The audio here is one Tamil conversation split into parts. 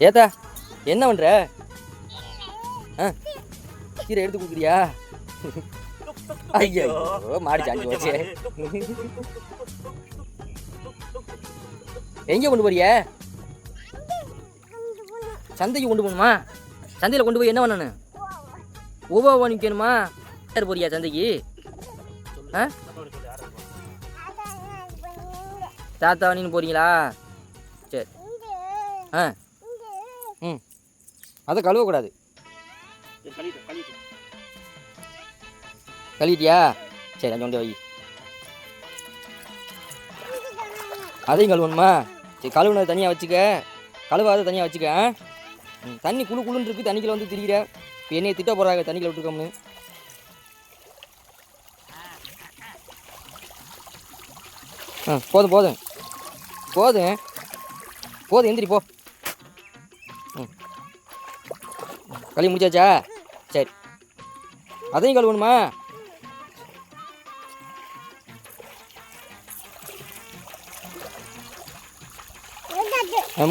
ஏத்தா என்ன பண்ற? ஆ கீரை எடுத்து கொடுக்குறியா? ஐயோ மாடி சாஞ்சி போச்சு. எங்க கொண்டு போறிய? சந்தைக்கு கொண்டு போகணுமா? சந்தையில் கொண்டு போய் என்ன பண்ணணும்? உபா வாங்கிக்கணுமா யார் போறியா சந்தைக்கு? ஆ? தாத்தா வாணின்னு போறீங்களா? சரி. ஆ. ம். அதை கழுவக்கூடாது. கழுவிட்டியா? சரி அஞ்சு கொண்டு வை. அதையும் கழுவணுமா? சரி கழுவுனது தனியாக வச்சுக்க. கழுவாத தனியாக வச்சுக்க தண்ணி குளு குளுன்னு இருக்கு தண்ணிக்குள்ள வந்து திரிகிற. இப்போ என்னைய திட்ட போகிறாங்க தண்ணிக்குள்ள விட்டுருக்கோம்னு. ஆ போதும் போதும். போதும். போதும் எந்திரி போ. ம் கழுவி முடிச்சாச்சா? சரி. அதையும் கழுவணுமா?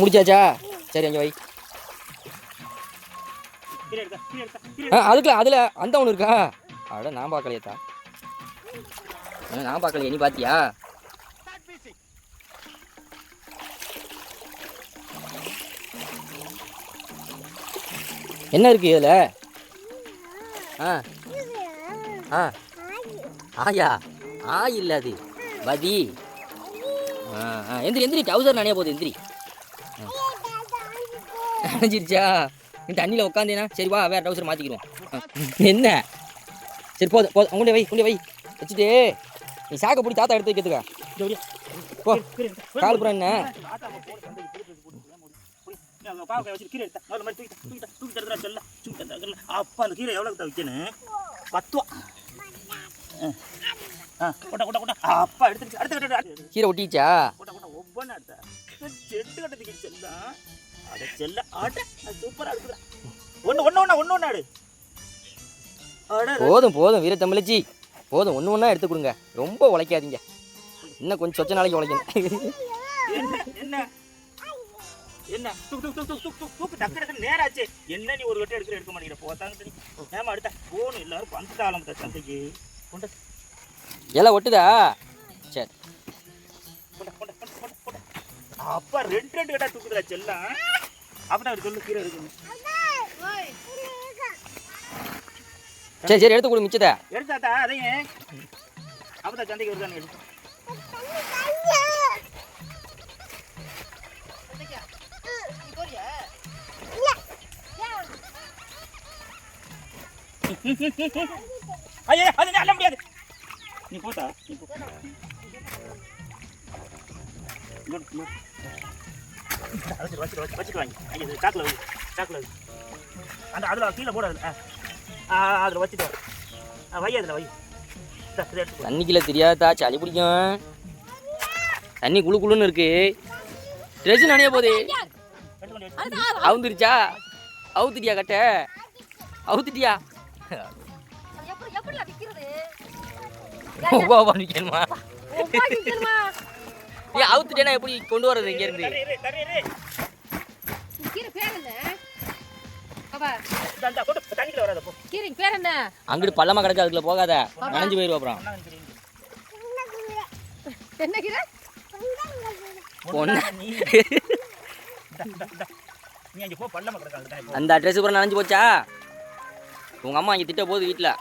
முடிச்சாச்சா? சரி அங்கே வை. ஆ அதுக்குள்ள அதில் அந்த ஒன்று இருக்கா? அட நான் பார்க்கலையேத்தா. நான் பார்க்கலையே நீ பார்த்தியா? என்ன இருக்கு இதில்? ஆ. ஆ. ஆயா? ஆ இல்லை அது. பதி ஆ ஆ. எந்திரி எந்திரி. டவுசர் நனைய போகுது எந்திரி. நனைஞ்சிருச்சா தண்ணியில் உட்காந்தேனா சரி வா வேறு டவுசர் மாற்றிக்கிடுவோம் என்ன? சரி போதும் போதும் கொண்டே வை கொண்டே வை. வச்சுட்டு நீ சாக்கை பிடி தாத்தா எடுத்து வைக்கிறதுக்கா? போ. கால் புறம் என்ன? அப்பா அந்த கீரை எவ்வளோ வைக்கணும்? பத்து ரூபா ஆ கொட்டா கொட்டா கொட்டா. அப்பா எடுத்துருச்சு அடுத்து கீரை ஒட்டிச்சா கொட்டா கொட்டா ஒவ்வொன்றா எடுத்த செட்டு கட்டத்துக்கு செல்லா. அட செல்ல ஆட்ட அது சூப்பரா இருக்குடா ஒன்று ஒன்று ஒன்றா ஒன்று ஒன்றா எடு. அட போதும் போதும் வீர தமிழச்சி. போதும் ஒன்று ஒன்றா எடுத்து கொடுங்க. ரொம்ப உழைக்காதீங்க. இன்னும் கொஞ்சம் சொச்ச நாளைக்கு உழைக்கணும். என்ன என்ன? என்ன? தூக்கு தூக்கு தூக்கு தூக்கு தூக்கு தூக்கு டக்கு டக்கு நேராச்சு. என்ன நீ ஒரு வெட்டி எடுக்கிற எடுக்க மாட்டேங்கிற? போத்தாங்க ஏமா அடுத்த. போகணும் எல்லாரும் பந்து ஆரம்பித்த சந்தைக்கு கொண்ட இலை ஒட்டுதா? சரி. அப்பா ரெண்டு ரெண்டு கட்டா தூக்குதுடா செல்லம் அப்பதான் அவர் சொல்லு கீரை இருக்குன்னு. சரி சரி எடுத்து கொடு மிச்சத்தை. எடுத்தாத்தா அதையும் அப்பதான் சந்தைக்கு வருதான்னு ஐயே அது நல்ல முடியாது நீ போட்டா நீ போ வச்சிட்டு வாங்க. ஐயா, சாக்குல வை, சாக்குல. அந்த அதுல கீழே போட அதுல. ஆ, அதுல வச்சுட்டு. ஆ, வை அதுல வை. தண்ணிக்குள்ள தெரியாதா சளி பிடிக்கும் தண்ணி குளு குளுன்னு இருக்கு ட்ரெஸ் நனைய வச்சு. அவுந்துருச்சா அவுத்துட்டியா கட்ட அவுத்துட்டியா எப்படி எப்படி விக்கிறது அவுத்துட்டேனா எப்படி கொண்டு வர்றது இங்க இருந்து. கீரை பேர் என்ன. கீரைக்கு பேர் என்ன? அங்கிட்டு பள்ளமா கிடக்கு அதுக்குள்ள போகாத. நனைஞ்சு போயிடுவோம் அப்புறம். என்ன கீரை. அந்த ட்ரெஸ் பூரா நனைஞ்சு போச்சா? உங்கள் அம்மா இங்கே திட்ட போகுது வீட்டில்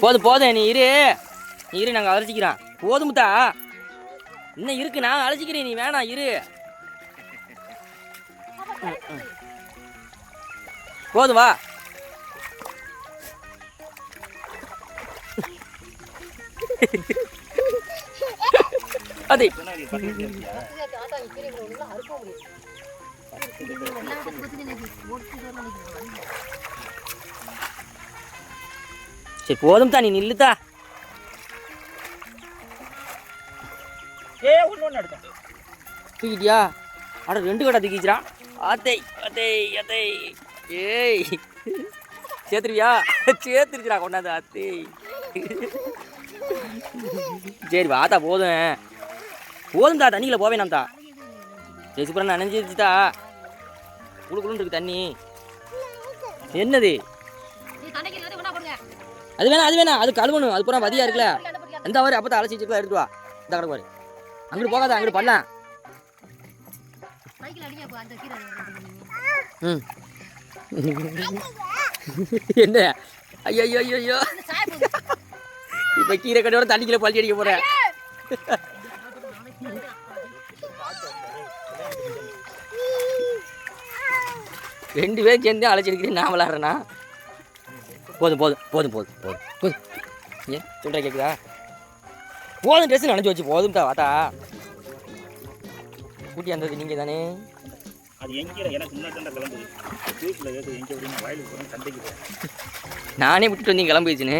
போதும் போதும் நீ இரு. நீ இரு நாங்கள் அழைச்சிக்கிறோம் போதுமுத்தா இன்னும் இருக்கு? நான் அழைச்சிக்கிறேன் நீ வேணாம் இரு. ம், போதும் வா. அதே சரி போதும் நீ நில்லுதா ஏ ஒன்று தூக்கிட்டியா அட ரெண்டு கடை தூக்கிச்சிரா ஆத்தை அத்தை அத்தை ஏய் சேர்த்துருவியா சேர்த்துருச்சுடா கொண்டாந்து அத்தை சரி வாத்தா போதும் போதும்டா தண்ணியில் போவேனாம்தா சரி சூப்பரா நனைஞ்சிருச்சுட்டா குளு குளுன்னு இருக்கு தண்ணி. என்னது? அது வேணாம் அது வேணாம். அது கழுவணும். அது பூரா வதியா இருக்குல்ல. அந்த மாதிரி அப்போ அலசி வச்சுக்கலாம் எடுத்து வா. இந்த கடை பாரு. அங்கிட்டு போகாத அங்கிட்டு பண்ணலாம் ம். என்ன? ஐயோ ஐயோ ஐயோ இப்போ கீரை கடையோட தண்ணிக்குள்ள பள்ளி அடிக்க போகிறேன் ரெண்டு பேரும் சேர்ந்து அழைச்சிருக்கிறேன் நான் விளாட்றேனா? போதும் போதும் போதும் போதும் போதும் போதும். ஏன் சொல்கிற கேட்குதா போதும் ட்ரெஸ் நினச்சி வச்சு போதும் தான் வாத்தா கூட்டி வந்தது நீங்கள் தானே அது எங்கே எனக்கு முன்னாடி நானே விட்டுட்டு வந்தீங்க கிளம்பிடுச்சுன்னு.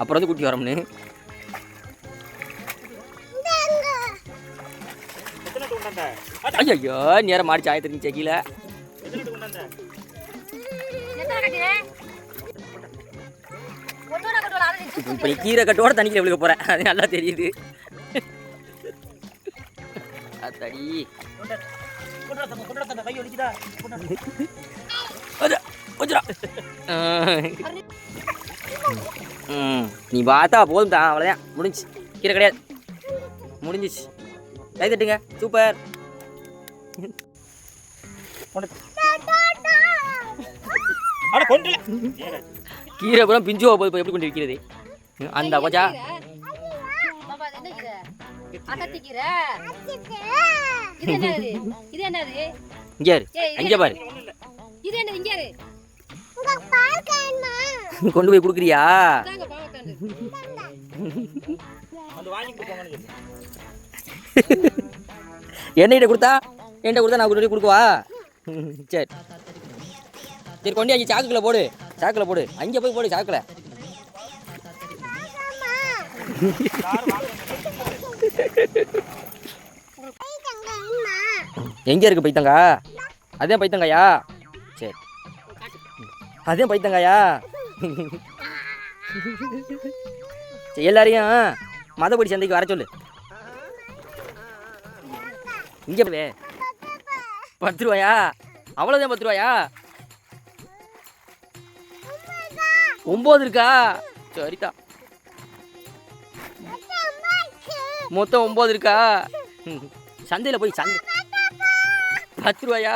அப்புறம் வந்து கூட்டி வரோம்னு. ஐயோ ஐயோ நேரம் மாடி சாயத்திருந்துச்சு செக்கியில் இப்போ நீ கீரை கட்டோட தண்ணிக்கில் விழுக போகிறேன் அது நல்லா தெரியுது. அத்தடி நீ பார்த்தா போதும் தான் அவ்வளோதான் முடிஞ்சு கீரை கிடையாது. முடிஞ்சிச்சு. கை தட்டுங்க. சூப்பர். கொண்டல கீரை கூட பிஞ்சு இப்போ எப்படி கொண்டு விற்கிறது அந்த என்னது? இங்கே இரு ஏய் இது அங்கே பாரு. இது என்னது? இங்க இரு கொண்டு போய் கொடுக்குறியா. என்கிட்ட கொடுத்தா? என்கிட்ட கொடுத்தா நான் கொண்டு போய் கொடுக்கவா? சரி. சரி கொண்டு அங்கே சாக்குல போடு. சாக்குல போடு. அங்கே போய் போடு சாக்குல எங்கே இருக்கு பைத்தங்கா? அதே பைத்தங்காயா? சரி. அதே பைத்தங்காயா? சரி எல்லாரையும் மதப்படி சந்தைக்கு வர சொல்லு. இங்கே பத்து ரூபாயா அவ்வளோதான் பத்து ரூபாயா ஒம்பது இருக்கா? சரிதா. மொத்தம் ஒம்பது இருக்கா? சந்தையில் போய் சந்தை. பத்து ரூபாயா?